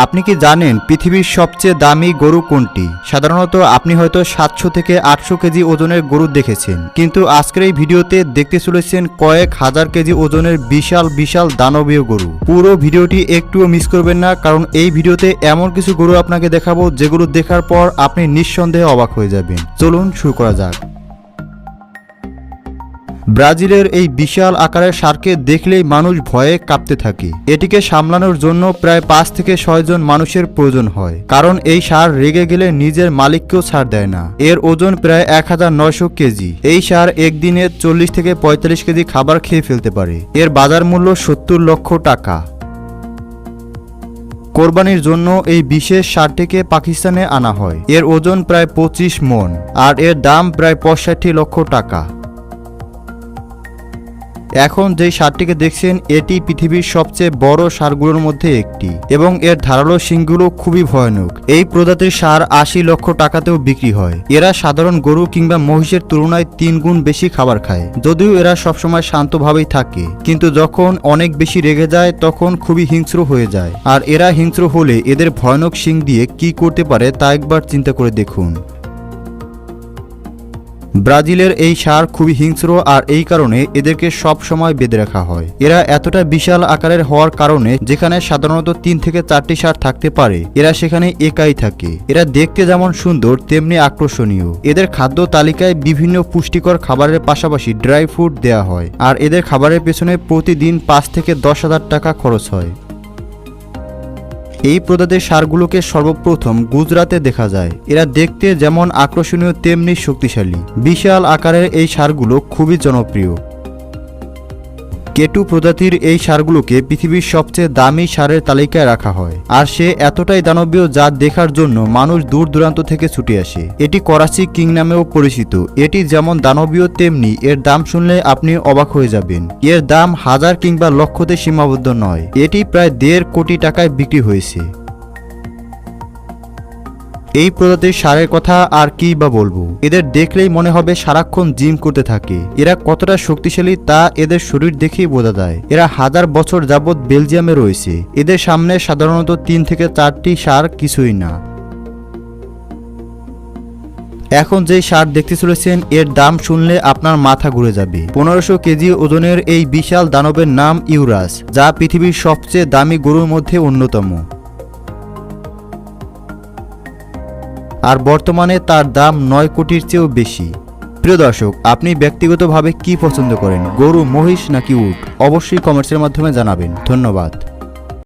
আপনি কি জানেন পৃথিবীর সবচেয়ে দামি গরু কোনটি? সাধারণত আপনি হয়তো সাতশো থেকে আটশো কেজি ওজনের গরু দেখেছেন। কিন্তু আজকের এই ভিডিওতে দেখতে চলেছেন কয়েক হাজার কেজি ওজনের বিশাল বিশাল দানবীয় গরু। পুরো ভিডিওটি একটুও মিস করবেন না, কারণ এই ভিডিওতে এমন কিছু গরু আপনাকে দেখাবো যেগুলো দেখার পর আপনি নিঃসন্দেহে অবাক হয়ে যাবেন। চলুন শুরু করা যাক। ব্রাজিলের এই বিশাল আকারের সারকে দেখলেই মানুষ ভয়ে কাঁপতে থাকে। এটিকে সামলানোর জন্য প্রায় পাঁচ থেকে ছয় জন মানুষের প্রয়োজন হয়। কারণ এই সার রেগে গেলে নিজের মালিককেও ছাড় দেয় না। এর ওজন প্রায় এক হাজার নয়শো কেজি। এই সার একদিনে চল্লিশ থেকে পঁয়তাল্লিশ কেজি খাবার খেয়ে ফেলতে পারে। এর বাজার মূল্য সত্তর লক্ষ টাকা। কোরবানির জন্য এই বিশেষ সারটিকে পাকিস্তানে আনা হয়। এর ওজন প্রায় পঁচিশ মন। আর এর দাম প্রায় পঁয়ষট্টি লক্ষ টাকা। এখন যে সারটিকে দেখছেন, এটি পৃথিবীর সবচেয়ে বড় সারগুলোর মধ্যে একটি। এবং এর ধারালো শিংগুলো খুবই ভয়ানক। এই প্রজাতির সার আশি লক্ষ টাকাতেও বিক্রি হয়। এরা সাধারণ গরু কিংবা মহিষের তুলনায় তিন গুণ বেশি খাবার খায়। যদিও এরা সবসময় শান্তভাবেই থাকে। কিন্তু যখন অনেক বেশি রেগে যায়, তখন খুবই হিংস্র হয়ে যায়। আর এরা হিংস্র হলে এদের ভয়ানক শিং দিয়ে কি করতে পারে তা একবার চিন্তা করে দেখুন। ব্রাজিলের এই সার খুবই হিংস্র আর এই কারণে এদেরকে সব সময় বেঁধে রাখা হয়। এরা এতটা বিশাল আকারের হওয়ার কারণে যেখানে সাধারণত তিন থেকে চারটি সার থাকতে পারে, এরা সেখানে একাই থাকে। এরা দেখতে যেমন সুন্দর, তেমনি আকর্ষণীয়। এদের খাদ্য তালিকায় বিভিন্ন পুষ্টিকর খাবারের পাশাপাশি ড্রাই ফ্রুট দেওয়া হয়। আর এদের খাবারের পেছনে প্রতিদিন পাঁচ থেকে দশ হাজার টাকা খরচ হয়। এই প্রজাতির সারগুলোকে সর্বপ্রথম গুজরাতে দেখা যায়। এরা দেখতে যেমন আকর্ষণীয়, তেমনি শক্তিশালী। বিশাল আকারের এই সারগুলো খুবই জনপ্রিয়। কেটু প্রজাতির এই সারগুলোকে পৃথিবীর সবচেয়ে দামি সারের তালিকায় রাখা হয়। আর সে এতটাই দানবীয় যা দেখার জন্য মানুষ দূর দূরান্ত থেকে ছুটে আসে। এটি করাচি কিং নামেও পরিচিত। এটি যেমন দানবীয়, তেমনি এর দাম শুনলে আপনি অবাক হয়ে যাবেন। এর দাম হাজার কিংবা লক্ষতে সীমাবদ্ধ নয়। এটি প্রায় দেড় কোটি টাকায় বিক্রি হয়েছে। এই প্রজাতির সারের কথা আর কি বা বলব? এদের দেখলেই মনে হবে সারাক্ষণ জিম করতে থাকে। এরা কতটা শক্তিশালী তা এদের শরীর দেখেই বোঝা যায়। এরা হাজার বছর যাবৎ বেলজিয়ামে রয়েছে। এদের সামনে সাধারণত তিন থেকে চারটি সার কিছুই না। এখন যে সার দেখতে চলেছেন, এর দাম শুনলে আপনার মাথা ঘুরে যাবে। পনেরোশো কেজি ওজনের এই বিশাল দানবের নাম ইউরাস, যা পৃথিবীর সবচেয়ে দামি গরুর মধ্যে অন্যতম। আর বর্তমানে তার দাম নয় কোটির চেয়েও বেশি। প্রিয় দর্শক, আপনি ব্যক্তিগতভাবে কি পছন্দ করেন? গরু, মহিষ নাকি উট? অবশ্যই কমেন্টসের মাধ্যমে জানাবেন। ধন্যবাদ।